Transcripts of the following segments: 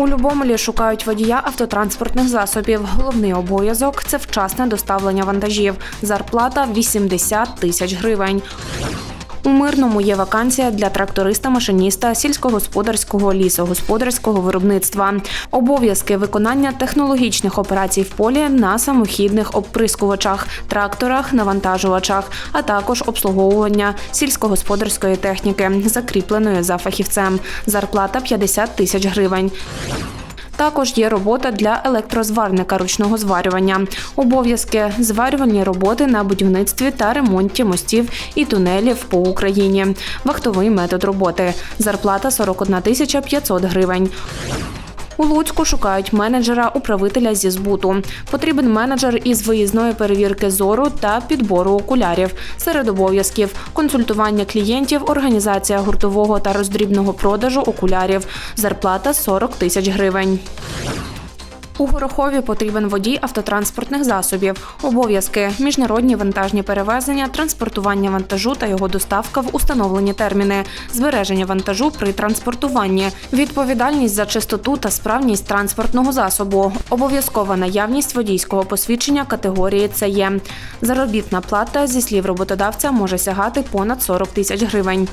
У Любомлі шукають водія автотранспортних засобів. Головний обов'язок це вчасне доставлення вантажів. Зарплата 80 тисяч гривень. У мирному є вакансія для тракториста-машиніста сільськогосподарського лісогосподарського виробництва. Обов'язки виконання технологічних операцій в полі на самохідних обприскувачах, тракторах, навантажувачах, а також обслуговування сільськогосподарської техніки, закріпленої за фахівцем. Зарплата 50 тисяч гривень. Також є робота для електрозварника ручного зварювання. Обов'язки зварювальні роботи на будівництві та ремонті мостів і тунелів по Україні. Вахтовий метод роботи. Зарплата 41 тисяча 500 гривень. У Луцьку шукають менеджера управителя зі збуту. Потрібен менеджер із виїзної перевірки зору та підбору окулярів. Серед обов'язків консультування клієнтів, організація гуртового та роздрібного продажу окулярів. Зарплата 40 тисяч гривень. У Горохові потрібен водій автотранспортних засобів, обов'язки, міжнародні вантажні перевезення, транспортування вантажу та його доставка в установлені терміни, збереження вантажу при транспортуванні, відповідальність за чистоту та справність транспортного засобу, обов'язкова наявність водійського посвідчення категорії ЦЕ. Заробітна плата зі слів роботодавця може сягати понад 40 тисяч гривень.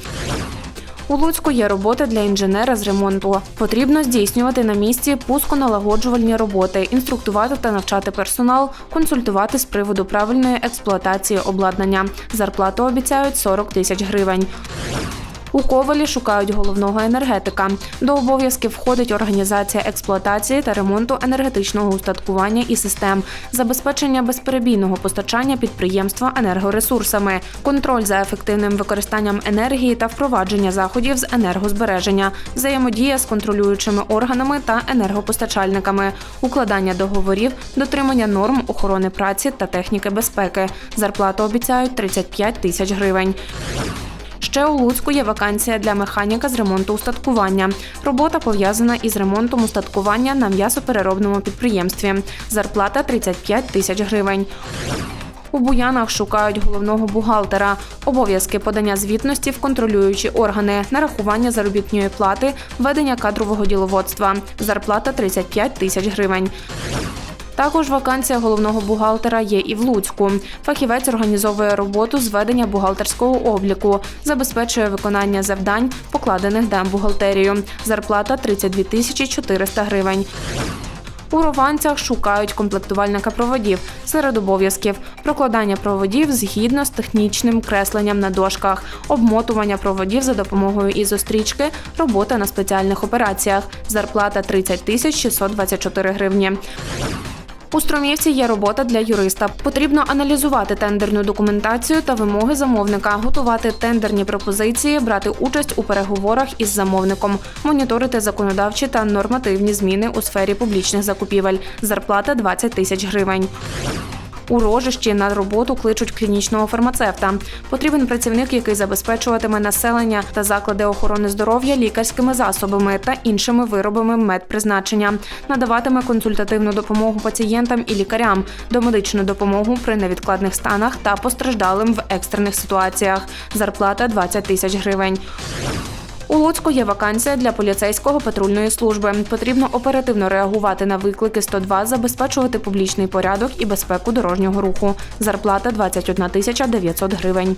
У Луцьку є робота для інженера з ремонту. Потрібно здійснювати на місці пусконалагоджувальні роботи, інструктувати та навчати персонал, консультувати з приводу правильної експлуатації обладнання. Зарплату обіцяють 40 тисяч гривень. У Ковалі шукають головного енергетика. До обов'язків входить організація експлуатації та ремонту енергетичного устаткування і систем, забезпечення безперебійного постачання підприємства енергоресурсами, контроль за ефективним використанням енергії та впровадження заходів з енергозбереження, взаємодія з контролюючими органами та енергопостачальниками, укладання договорів, дотримання норм охорони праці та техніки безпеки. Зарплату обіцяють 35 тисяч гривень. Ще у Луцьку є вакансія для механіка з ремонту устаткування. Робота пов'язана із ремонтом устаткування на м'ясопереробному підприємстві. Зарплата 35 тисяч гривень. У Буянах шукають головного бухгалтера, обов'язки подання звітності в контролюючі органи, нарахування заробітної плати, ведення кадрового діловодства. Зарплата 35 тисяч гривень. Також вакансія головного бухгалтера є і в Луцьку. Фахівець організовує роботу з ведення бухгалтерського обліку, забезпечує виконання завдань, покладених дембухгалтерію. Зарплата 32 тисячі 400 гривень. У рованцях шукають комплектувальника проводів серед обов'язків прокладання проводів згідно з технічним кресленням на дошках, обмотування проводів за допомогою ізострічки, робота на спеціальних операціях. Зарплата 30 тисяч 624 гривні. У Струмівці є робота для юриста. Потрібно аналізувати тендерну документацію та вимоги замовника, готувати тендерні пропозиції, брати участь у переговорах із замовником, моніторити законодавчі та нормативні зміни у сфері публічних закупівель. Зарплата 20 тисяч гривень. У рожищі на роботу кличуть клінічного фармацевта. Потрібен працівник, який забезпечуватиме населення та заклади охорони здоров'я лікарськими засобами та іншими виробами медпризначення, надаватиме консультативну допомогу пацієнтам і лікарям, домедичну допомогу при невідкладних станах та постраждалим в екстрених ситуаціях. Зарплата 20 тисяч гривень. У Луцьку є вакансія для поліцейського патрульної служби. Потрібно оперативно реагувати на виклики 102, забезпечувати публічний порядок і безпеку дорожнього руху. Зарплата 21 тисяча 900 гривень.